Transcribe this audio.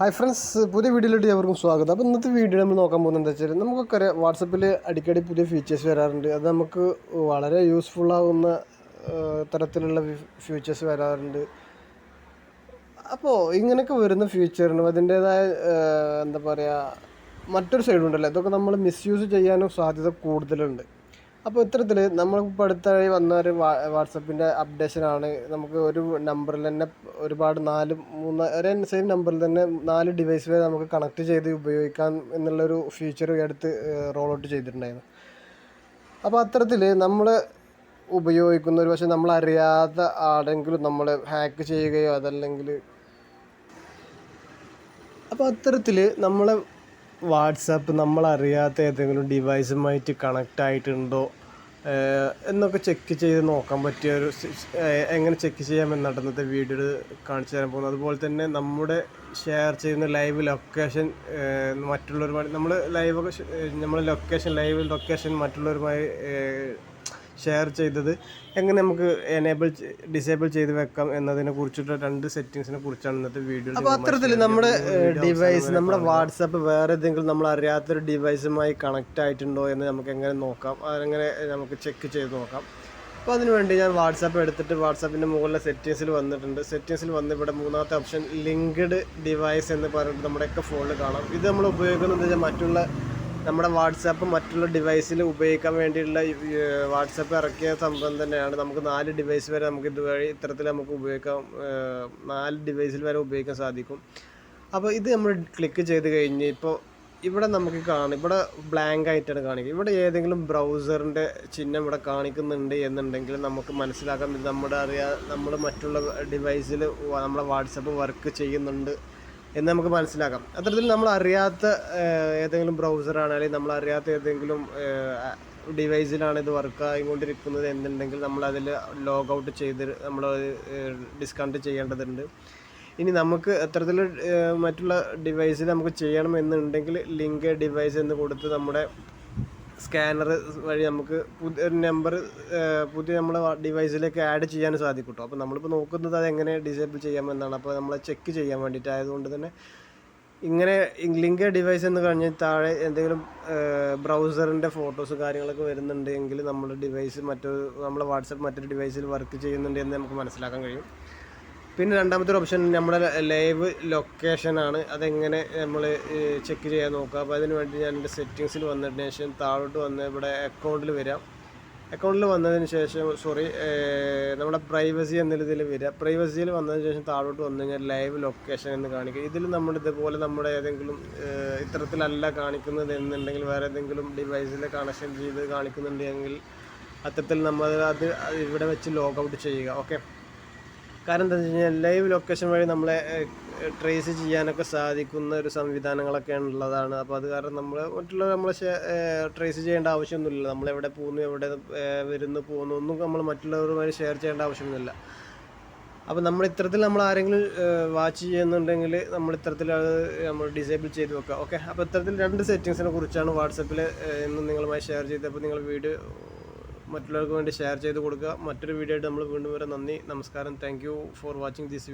Hi friends പുതിയ വീഡിയോയിലോട്ട് എവർക്കും സ്വാഗതം. അപ്പോൾ ഇന്നത്തെ വീഡിയോ നമ്മൾ നോക്കാൻ പോകുന്നത് എന്താ വെച്ചാൽ നമുക്കൊക്കെ അറിയാം വാട്സപ്പിൽ അടിക്കടി പുതിയ ഫീച്ചേഴ്സ് വരാറുണ്ട്. അത് നമുക്ക് വളരെ യൂസ്ഫുൾ ആവുന്ന തരത്തിലുള്ള ഫീച്ചേഴ്സ് വരാറുണ്ട്. അപ്പോൾ ഇങ്ങനെയൊക്കെ വരുന്ന ഫീച്ചറിനും അതിന്റേതായ എന്താ പറയുക മറ്റൊരു സൈഡുണ്ടല്ലോ ഇതൊക്കെ നമ്മൾ മിസ്യൂസ് ചെയ്യാനും സാധ്യത കൂടുതലുണ്ട്. അപ്പോൾ ഇത്തരത്തിൽ നമ്മളിപ്പോൾ അടുത്തായി വന്ന ഒരു വാട്സപ്പിന്റെ അപ്ഡേഷനാണ് നമുക്ക് ഒരു നമ്പറിൽ തന്നെ ഒരുപാട് നാല് മൂന്ന് ഒരേ സെയിം നമ്പറിൽ തന്നെ നാല് ഡിവൈസ് വരെ നമുക്ക് കണക്ട് ചെയ്ത് ഉപയോഗിക്കാം എന്നുള്ളൊരു ഫീച്ചർ അടുത്ത് റോൾ ഔട്ട് ചെയ്തിട്ടുണ്ടായിരുന്നു. അപ്പോൾ അത്തരത്തിൽ നമ്മൾ ഉപയോഗിക്കുന്ന ഒരു പക്ഷേ നമ്മൾ അറിയാത്ത ആരെങ്കിലും നമ്മൾ ഹാക്ക് ചെയ്യുകയോ അതല്ലെങ്കിൽ അപ്പോൾ അത്തരത്തിൽ നമ്മളെ വാട്സാപ്പ് നമ്മളറിയാത്ത ഏതെങ്കിലും ഡിവൈസുമായിട്ട് കണക്റ്റ് ആയിട്ടുണ്ടോ? എന്നൊക്കെ ചെക്ക് ചെയ്ത് നോക്കാൻ പറ്റിയ ഒരു എങ്ങനെ ചെക്ക് ചെയ്യാമെന്നാണ് ഇന്നത്തെ വീഡിയോയിൽ കാണിച്ചു തരാൻ പോകുന്നത്. അതുപോലെ തന്നെ നമ്മുടെ ഷെയർ ചെയ്യുന്ന ലൈവ് ലൊക്കേഷൻ മറ്റുള്ളവരുമായി നമ്മൾ ലൈവൊക്കെ നമ്മൾ ലൊക്കേഷൻ ലൈവ് ലൊക്കേഷൻ മറ്റുള്ളവരുമായി ഷെയർ ചെയ്തത്. എങ്ങനെ നമുക്ക് എനേബിൾ ഡിസേബിൾ ചെയ്ത് വെക്കാം എന്നതിനെ കുറിച്ചിട്ട് രണ്ട് സെറ്റിങ്സിനെ കുറിച്ചാണ് ഇന്നത്തെ വീഡിയോ അപ്പോൾ അത്തരത്തിൽ നമ്മുടെ ഡിവൈസ് നമ്മുടെ വാട്സാപ്പ് വേറെ ഏതെങ്കിലും നമ്മൾ അറിയാത്തൊരു ഡിവൈസുമായി കണക്റ്റ് ആയിട്ടുണ്ടോ എന്ന് നമുക്ക് എങ്ങനെ നോക്കാം. അതെങ്ങനെ നമുക്ക് ചെക്ക് ചെയ്ത് നോക്കാം. അപ്പോൾ അതിന് വേണ്ടി ഞാൻ വാട്സാപ്പ് എടുത്തിട്ട് വാട്സാപ്പിന്റെ മുകളിലെ സെറ്റിങ്സിൽ വന്നിട്ടുണ്ട്. സെറ്റിങ്സിൽ വന്ന് ഇവിടെ മൂന്നാമത്തെ ഓപ്ഷൻ ലിങ്ക്ഡ് ഡിവൈസ് എന്ന് പറഞ്ഞിട്ട് നമ്മുടെയൊക്കെ ഫോണിൽ കാണാം. ഇത് നമ്മൾ ഉപയോഗിക്കുന്നത് മറ്റുള്ള നമ്മുടെ വാട്സാപ്പ് മറ്റുള്ള ഡിവൈസിൽ ഉപയോഗിക്കാൻ വേണ്ടിയുള്ള വാട്സാപ്പ് ഇറക്കിയ സംഭവം തന്നെയാണ്. നമുക്ക് നാല് ഡിവൈസ് വരെ നമുക്ക് ഇതുവഴി ഇത്തരത്തിൽ നമുക്ക് ഉപയോഗിക്കാൻ നാല് ഡിവൈസിൽ വരെ ഉപയോഗിക്കാൻ സാധിക്കും. അപ്പോൾ ഇത് നമ്മൾ ക്ലിക്ക് ചെയ്ത് കഴിഞ്ഞ് ഇപ്പോൾ ഇവിടെ നമുക്ക് കാണാം ഇവിടെ ബ്ലാങ്ക് ആയിട്ടാണ് കാണിക്കുക ഇവിടെ ഏതെങ്കിലും ബ്രൗസറിന്റെ ചിഹ്നം ഇവിടെ കാണിക്കുന്നുണ്ട് എന്നുണ്ടെങ്കിൽ നമുക്ക് മനസ്സിലാക്കാം ഇത് നമ്മുടെ അറിയാ നമ്മൾ മറ്റുള്ള ഡിവൈസിൽ നമ്മുടെ വാട്സപ്പ് വർക്ക് ചെയ്യുന്നുണ്ട് എന്ന് നമുക്ക് മനസ്സിലാക്കാം. അത്തരത്തിൽ നമ്മൾ അറിയാത്ത ഏതെങ്കിലും ബ്രൗസറാണ് അല്ലെങ്കിൽ നമ്മൾ അറിയാത്ത ഏതെങ്കിലും ഡിവൈസിലാണ് ഇത് വർക്ക് ആയിക്കൊണ്ടിരിക്കുന്നത് എന്നുണ്ടെങ്കിൽ നമ്മൾ അതിൽ ലോഗ് ഔട്ട് ചെയ്ത് നമ്മൾ ഡിസ്കണക്ട് ചെയ്യേണ്ടതുണ്ട്. ഇനി നമുക്ക് അത്തരത്തിൽ മറ്റുള്ള ഡിവൈസിൽ നമുക്ക് ചെയ്യണം എന്നുണ്ടെങ്കിൽ ലിങ്ക് ഡിവൈസ് എന്ന് കൊടുത്ത് നമ്മുടെ സ്കാനർ വഴി നമുക്ക് പുതിയ ഒരു നമ്പർ പുതിയ നമ്മുടെ ഡിവൈസിലേക്ക് ആഡ് ചെയ്യാൻ സാധിക്കും അപ്പോൾ നമ്മളിപ്പോൾ നോക്കുന്നത് അത് എങ്ങനെ ഡിസേബിൾ ചെയ്യാമെന്നാണ്. അപ്പോൾ നമ്മൾ ചെക്ക് ചെയ്യാൻ വേണ്ടിയിട്ട് ആയതുകൊണ്ട് തന്നെ ഇങ്ങനെ ലിങ്ക് ഡിവൈസ് എന്ന് കഴിഞ്ഞ് താഴെ എന്തെങ്കിലും ബ്രൗസറിന്റെ ഫോട്ടോസ് കാര്യങ്ങളൊക്കെ വരുന്നുണ്ടെങ്കിൽ നമ്മുടെ ഡിവൈസ് മറ്റൊരു നമ്മുടെ വാട്സപ്പ് മറ്റൊരു ഡിവൈസിൽ വർക്ക് ചെയ്യുന്നുണ്ട് എന്ന് നമുക്ക് മനസ്സിലാക്കാൻ കഴിയും. പിന്നെ രണ്ടാമത്തെ ഓപ്ഷൻ നമ്മുടെ ലൈവ് ലൊക്കേഷനാണ് അതെങ്ങനെ നമ്മൾ ചെക്ക് ചെയ്യാൻ നോക്കുക. അപ്പോൾ അതിന് വേണ്ടി ഞാൻ എന്റെ സെറ്റിങ്സിൽ വന്നതിന് ശേഷം താഴോട്ട് വന്ന് ഇവിടെ അക്കൗണ്ടിൽ വരാം. അക്കൗണ്ടിൽ വന്നതിന് ശേഷം സോറി നമ്മുടെ പ്രൈവസി എന്നതിൽ വരിക പ്രൈവസിയിൽ വന്നതിന് ശേഷം താഴോട്ട് വന്നു കഴിഞ്ഞാൽ ലൈവ് ലൊക്കേഷൻ എന്ന് കാണിക്കുക ഇതിൽ നമ്മൾ ഇതുപോലെ നമ്മുടെ ഏതെങ്കിലും ഇത്തരത്തിലല്ല കാണിക്കുന്നത് എന്നുണ്ടെങ്കിൽ വേറെ ഏതെങ്കിലും ഡിവൈസിൽ കണക്ഷൻ ചെയ്ത് കാണിക്കുന്നുണ്ടെങ്കിൽ അത്തരത്തിൽ നമ്മൾ അത് ഇവിടെ വെച്ച് ലോഗൗട്ട് ചെയ്യുക. ഓക്കെ കാരണം എന്താ വെച്ച് കഴിഞ്ഞാൽ ലൈവ് ലൊക്കേഷൻ വഴി നമ്മളെ ട്രേസ് ചെയ്യാനൊക്കെ സാധിക്കുന്ന ഒരു സംവിധാനങ്ങളൊക്കെ ഉള്ളതാണ്. അപ്പോൾ അത് കാരണം നമ്മൾ മറ്റുള്ള നമ്മൾ ട്രേസ് ചെയ്യേണ്ട ആവശ്യമൊന്നുമില്ല. നമ്മൾ എവിടെ പോകുന്നു എവിടെ വരുന്നു പോകുന്നു ഒന്നും നമ്മൾ മറ്റുള്ളവരുമായി ഷെയർ ചെയ്യേണ്ട ആവശ്യമൊന്നുമില്ല. അപ്പോൾ നമ്മൾ ഇത്തരത്തിൽ നമ്മൾ ആരെങ്കിലും വാച്ച് ചെയ്യുന്നുണ്ടെങ്കിൽ നമ്മൾ ഇത്തരത്തിൽ അത് നമ്മൾ ഡിസേബിൾ ചെയ്ത് വെക്കുക. ഓക്കെ അപ്പോൾ ഇത്തരത്തിൽ രണ്ട് സെറ്റിങ്സിനെ കുറിച്ചാണ് വാട്സപ്പിൽ ഇന്ന് നിങ്ങളുമായി ഷെയർ ചെയ്തപ്പോൾ നിങ്ങൾ വീഡിയോ മറ്റുള്ളവർക്ക് വേണ്ടി ഷെയർ ചെയ്ത് കൊടുക്കുക. മറ്റൊരു വീഡിയോ ആയിട്ട് നമ്മൾ വീണ്ടും വരാം. നന്ദി നമസ്കാരം. Thank for watching this